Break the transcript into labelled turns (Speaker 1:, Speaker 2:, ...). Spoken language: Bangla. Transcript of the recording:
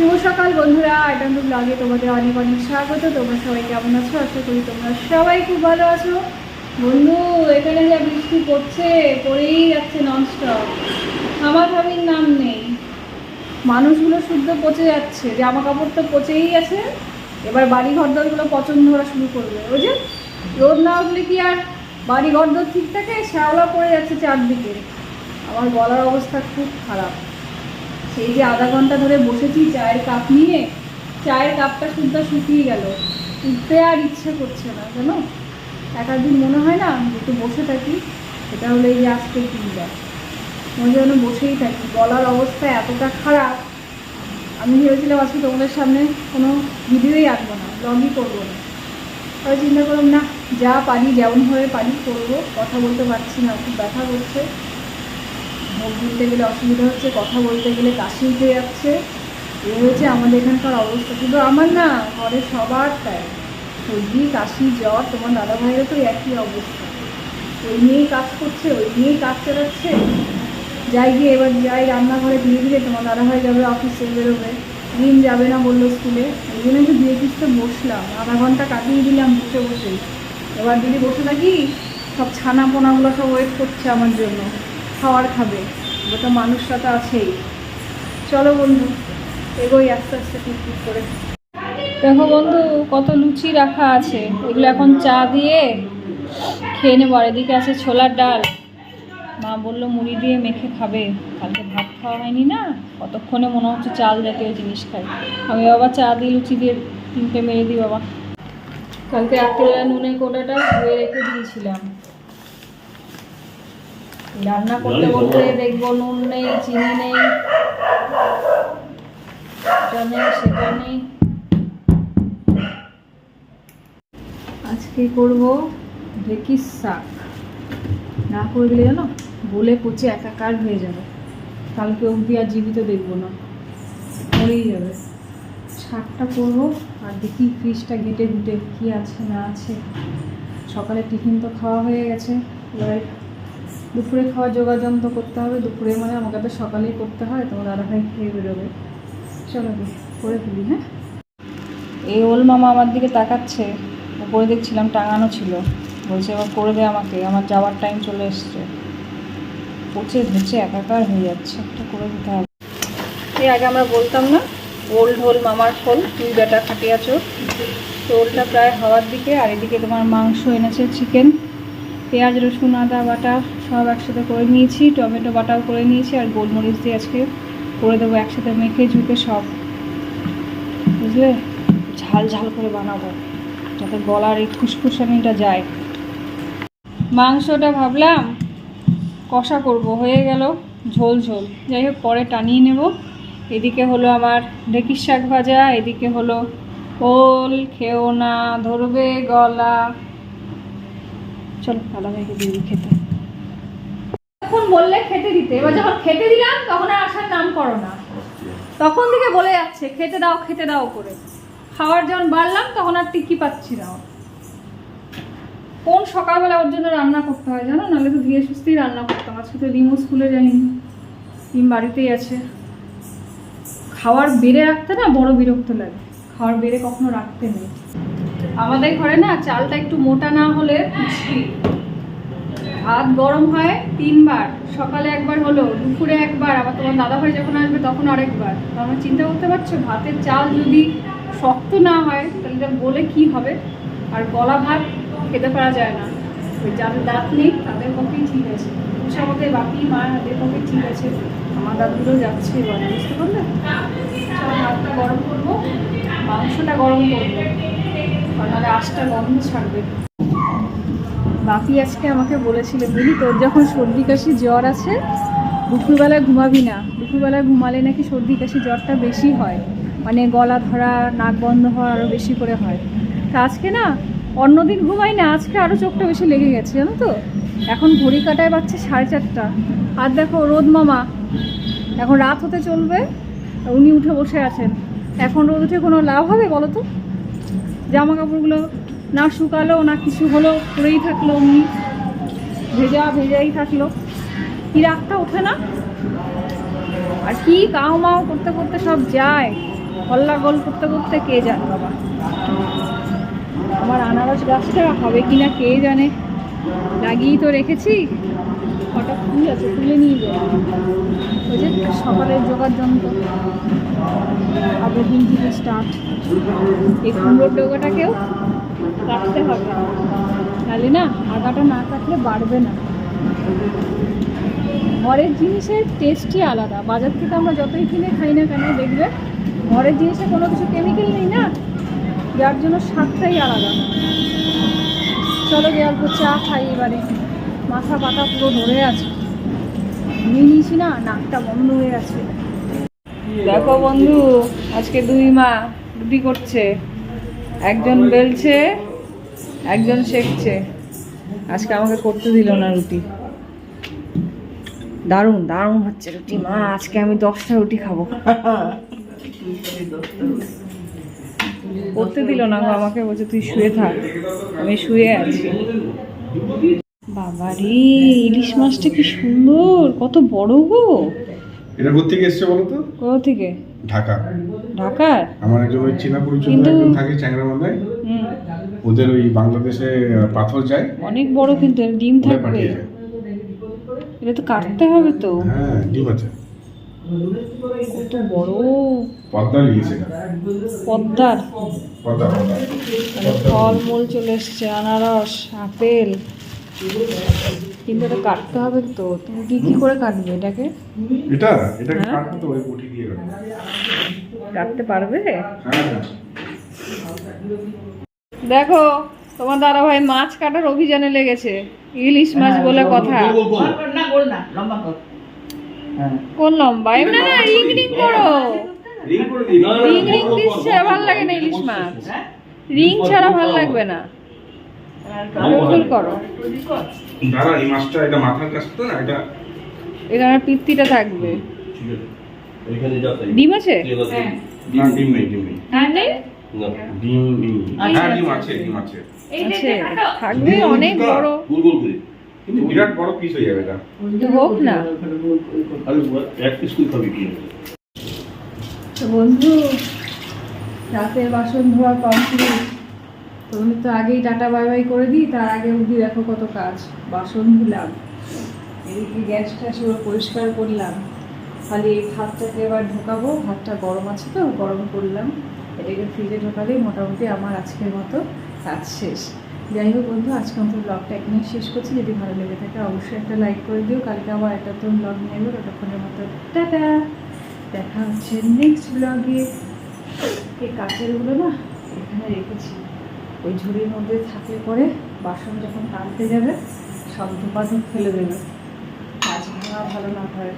Speaker 1: শুভ সকাল বন্ধুরা আইটাম ব্লগে তোমাদের অনেক অনেক স্বাগত। তোমরা সবাই কেমন আছো? আশা করি তোমরা সবাই খুব ভালো আছো। বন্ধু, এখানে যা বৃষ্টি পড়ছে, পড়েই যাচ্ছে ননস্টপ আমার ভাবির নাম নেই। মানুষগুলো শুদ্ধ পচে যাচ্ছে জামা কাপড় তো পচেই আছে। এবার বাড়ি ঘরদরগুলো পছন্দ করা শুরু করবে। ওই যে, রোদ না উঠলে কি আর বাড়ি ঘরদর ঠিক থাকে শ্যাওলা পড়ে যাচ্ছে চারদিকে। আমার গলার অবস্থা খুব খারাপ। সেই যে আধা ঘণ্টা ধরে বসেছি, চায়ের কাপ নিয়ে, চায়ের কাপটা শুদ্ধ শুকিয়ে গেল। উঠতে আর ইচ্ছে করছে না, জানো? এক দিন মনে হয় না যে একটু বসে থাকি এটা হলো এই যে আজকে দিনটা। মনে যেন বসেই থাকি। গলার অবস্থা এতটা খারাপ, আমি ভেবেছিলাম আজকে তোমাদের সামনে কোনো ভিডিওই আঁকবো না ব্লগই করব না। তবে চিন্তা করলাম, না, যা পারি যেমনভাবে পারি করব। কথা বলতে পারছি না, খুব ব্যথা করছে। মুখ ধুতে গেলে অসুবিধা হচ্ছে, কথা বলতে গেলে কাশি উঠে যাচ্ছে। এ হচ্ছে আমাদের এখানকার অবস্থা। শুধু আমার না, ঘরে সবার তাই। সর্দি, কাশি, জ্বর, তোমার দাদা ভাইয়েরও তো একই অবস্থা। ওই নিয়েই কাজ করছে, ওই নিয়েই কাজ চালাচ্ছে। যাই গিয়ে এবার যাই রান্নাঘরে ধীরে ধীরে তোমার দাদা ভাই যাবে, অফিসে বেরোবে। দিন যাবে না বলল স্কুলে। ওই জন্য একটু দিয়ে পিসতে বসলাম। আধা ঘণ্টা কাটিয়ে দিলাম বসে বসে। এবার দিদি বসে থাকি, সব ছানা পোনাগুলো সব ওয়েট করছে আমার জন্য। খাওয়ার খাবে ওটা মানুষরা তো আছেই। চলো বন্ধু, এগোই আস্তে আস্তে টুক টুক করে। দেখো বন্ধু, কত লুচি রাখা আছে। এগুলো এখন চা দিয়ে খেয়ে নেব। আর এদিকে আছে ছোলার ডাল। মা বলল, মুড়ি দিয়ে মেখে খাবে। কালকে ভাত খাওয়া হয়নি না? কতক্ষণে মনে হচ্ছে চাল জাতীয় জিনিস খাই আমি বাবা চা দিয়ে লুচি দিয়ে তিনটে মেরে দিই বাবা। কালকে রাত্রিবেলা নুনে কোটাটা ধুয়ে রেখে দিয়েছিলাম। রান্না করতে করতে দেখব নুন নেই চিনি নেই এটা নেই সেটা নেই। আজকে করব ঢেকির শাক। না করে দিলে জানো বলে পচে একাকার হয়ে যাবে। কালকে অবধি আর জীবিত দেখব না। মরেই যাবে। শাকটা করব আর দেখি ফ্রিজটা ঘেটে ঘুটে কি আছে না আছে। সকালে টিফিন তো খাওয়া হয়ে গেছে এবার দুপুরে খাওয়া যোগাযোগ তো করতে হবে, দুপুরে মানে আমাকে তো সকালেই করতে হয়, তোমার দাদাভাই খেয়ে বেরোবে। চলো করে ফেলি হ্যাঁ? এই ওল মামা আমার দিকে তাকাচ্ছে, উপরে দেখছিলাম টাঙানো ছিল। বলছে, এবার করে দে আমাকে, আমার যাওয়ার টাইম চলে এসছে। পচে ধুচে একাকার হয়ে যাচ্ছে, একটা করে দিতে হবে। এই আগে আমরা বলতাম না, ওল্ড হোল মামার ফল তুই বেটা খাটিয়ে আছো তো ওলটা প্রায় হওয়ার দিকে, আর এদিকে তোমার মাংস এনেছে, চিকেন, পেঁয়াজ, রসুন, আদা, বাটা সব একসাথে করে নিয়েছি, টমেটো বাটাও করে নিয়েছি আর গোলমরিচ দিয়ে আজকে করে দেবো একসাথে মেখে ঝুঁকে সব। বুঝলে? ঝাল ঝাল করে বানাবো, যাতে গলার এই খুসখুসানিটা যায়। মাংসটা ভাবলাম কষা করব, হয়ে গেল ঝোল ঝোল। যাই হোক, পরে টানিয়ে নেব। এদিকে হলো আমার ঢেকির শাক ভাজা, এদিকে হলো ওল, খেও না, ধরবে গলা। চলো দিয়ে খেতে। বললে খেতে দিতে। এবার যখন খেতে দিলাম, তখন আর আসার নাম করো না। তখন থেকে বলে যাচ্ছে, খেতে দাও খেতে দাও করে। খাওয়ার যখন বাড়লাম, তখন আর টিকি পাচ্ছি না। কোন সকালবেলা ওর জন্য রান্না করতে হয় জানো? নাহলে তো ধীরে সুস্থেই রান্না করতাম। আজকে তো রিমো স্কুলে যায়নি। রিম বাড়িতেই আছে। খাওয়ার বেড়ে রাখতে না বড় বিরক্ত লাগে। খাওয়ার বেড়ে কখনো রাখতে নেই। আমাদের ঘরে না চালটা একটু মোটা না হলে ভাত গরম হয় তিনবার, সকালে একবার হলো, দুপুরে একবার, আবার তোমার দাদাভাই যখন আসবে তখন আরেকবার। তো আমরা চিন্তা করতে পারছ, ভাতের চাল যদি শক্ত না হয়, তাহলে বলে কি হবে? আর গলা ভাত খেতে পারা যায় না। ওই যাদের দাঁত নেই, তাদের পক্ষেই ঠিক আছে। সে আমাদের বাকি মা হাতের পক্ষে ঠিক আছে। আমার দাদুগুলো যাচ্ছে এবার, বুঝতে পারলে? ভাতটা গরম করব, মাংসটা গরম করব। আর নাহলে আঁশটা গন্ধ ছাড়বে। বাপি আজকে আমাকে বলেছিল বুঝলি তোর যখন সর্দি কাশি জ্বর আছে দুপুরবেলায় ঘুমাবি না। দুপুরবেলায় ঘুমালে নাকি সর্দি কাশি জ্বরটা বেশি হয়। মানে গলা ধরা, নাক বন্ধ হওয়া আরও বেশি করে হয়। তা আজকে না, অন্যদিন ঘুমাই না, আজকে আরও চোখটা বেশি লেগে গেছে, জানো তো? এখন ঘড়ি কাটায় বাচ্চা সাড়ে চারটা। আর দেখো, রোদ মামা। এখন রাত হতে চলবে উনি উঠে বসে আছেন। এখন রোদ উঠে কোনো লাভ হবে বলো তো? জামা কাপড়গুলো না শুকালো, না কিছু হলো পরেই থাকল অমনি ভেজা, ভেজাই থাকল। কি রাগটা ওঠে না? আর কি কাউ মাও করতে করতে সব যায়। হল্লা গোল করতে করতে কে জানে বাবা। আমার আনারস গাছটা হবে কি না কে জানে। লাগিয়েই তো রেখেছি। হঠাৎ ফুল আছে, তুলে নিয়ে যাই ওই যে সকালের জোগাড় যন্ত্র। আগের দিন থেকে স্টার্ট এই কুমড়োর ডোগাটাকেও কাটতে হবে। তাহলে না আগাটা না কাটলে বাড়বে না। ঘরের জিনিসের টেস্টই আলাদা। বাজার থেকে আমরা যতই কিনে খাই না কেন দেখবে ঘরের জিনিসে কোনো কিছু কেমিক্যাল নেই না? যার জন্য স্বাদটাই আলাদা। চলো গিয়ে অল্প চা খাই এবারে। মাথা পাতা পুরো ধরে আছে। নিয়ে নিয়েছি না, নাকটা বন্ধ হয়ে আছে। দেখো বন্ধু, আজকে দুই মা রুটি করছে। একজন বেলছে একজন শেখছে। আজকে আমাকে করতে দিল না রুটি। দারুণ দারুণ হচ্ছে রুটি মা। আজকে আমি দশটা রুটি খাব। করতে দিল না গো আমাকে বলছে তুই শুয়ে থাক আমি শুয়ে আছি। বাবা রে ইলিশ মাছটা কি সুন্দর কত বড় গো।
Speaker 2: এটা কোথেকে এসছে বলো তো?
Speaker 1: কোথা থেকে?
Speaker 2: ঢাকা।
Speaker 1: ঢাকার?
Speaker 2: আমার একজন ওই চীনা পরিচয় থাকে চ্যাংরা মাথায়
Speaker 1: হুম।
Speaker 2: ওদের ওই বাংলাদেশে পাথর যায়।
Speaker 1: অনেক বড় কিন্তু ডিম থাকবে। এটা তো কাটতে হবে তো।
Speaker 2: হ্যাঁ ডিম আছে।
Speaker 1: কত বড়।
Speaker 2: পদ্মা লিখেছে
Speaker 1: পদ্মার।
Speaker 2: পদ্মা
Speaker 1: ফলমূল চলে এসছে আনারস আপেল। কিন্তু এটা কাটতে হবে তো। তুমি কি কি করে কাটবে এটাকে?
Speaker 2: এটা এটাকে
Speaker 1: হ্যাঁ?
Speaker 2: কাটতে তো ওই কুটি দিয়ে
Speaker 1: কাটতে পারবে?
Speaker 2: হ্যাঁ।
Speaker 1: দেখো তোমার দাদা ভাই মাছ কাটার অভিযানে লেগেছে। ইলিশ মাছ বলে কথা।
Speaker 3: না গোল না লম্বা
Speaker 1: কোন লম্বা? এমনি না রিং রিং করো। রিং রিং দিচ্ছে ভালো লাগে না ইলিশ মাছ।
Speaker 3: হ্যাঁ
Speaker 1: রিং ছাড়া ভালো লাগবে না। গোল করো।
Speaker 2: দাদা এই মাছটা এটা মাথার কাছে না এটা
Speaker 1: এখানে পিত্তিটা থাকবে।
Speaker 4: এখানে যা তাই
Speaker 1: ডিম আছে?
Speaker 3: হ্যাঁ।
Speaker 2: ডিম নেই। ডিম নেই? ডিম
Speaker 3: আচ্ছা,
Speaker 2: হ্যাঁ ডিম
Speaker 3: আচ্ছা,
Speaker 2: আছে ডিম আছে।
Speaker 1: আছে থাকবে অনেক বড়।
Speaker 4: গোল গোল করে।
Speaker 2: কিন্তু বিরাট বড় পিস হয়ে যাবে এটা।
Speaker 1: তো হোক না।
Speaker 4: আরে এক পিস করে খাবি কি?
Speaker 1: তো বন্ধু রাতের বাসন ধোয়া কমপ্লিট তুমি তো আগেই টাটা বাই বাই করে দিই। তার আগে অবধি দেখো কত কাজ। বাসন ধুলাম। এদিকে গ্যাসটা সেগুলো পরিষ্কার করলাম। খালি এই ভাতটাকে এবার ঢোকাবো। ভাতটা গরম আছে তো গরম করলাম। এটাকে ফ্রিজে ঢোকালেই মোটামুটি আমার আজকের মতো কাজ শেষ। যাই হোক বন্ধু, আজকে মতো ব্লগটা এখানেই শেষ করছি। যদি ভালো লেগে থাকে অবশ্যই একটা লাইক করে দিও। কালকে আবার একটা তো ব্লগ নিয়ে এলো, ততক্ষণের মতো টাটা। দেখা হচ্ছে নেক্সট ব্লগে এই কাচেরগুলো না এখানে রেখেছি। ওই ঝুড়ির মধ্যে থাকলে পরে বাসন যখন টানতে যাবে, সব ধোপা ধূপ ফেলে দেবে। কাজ ভাঙা ভালো না হয়।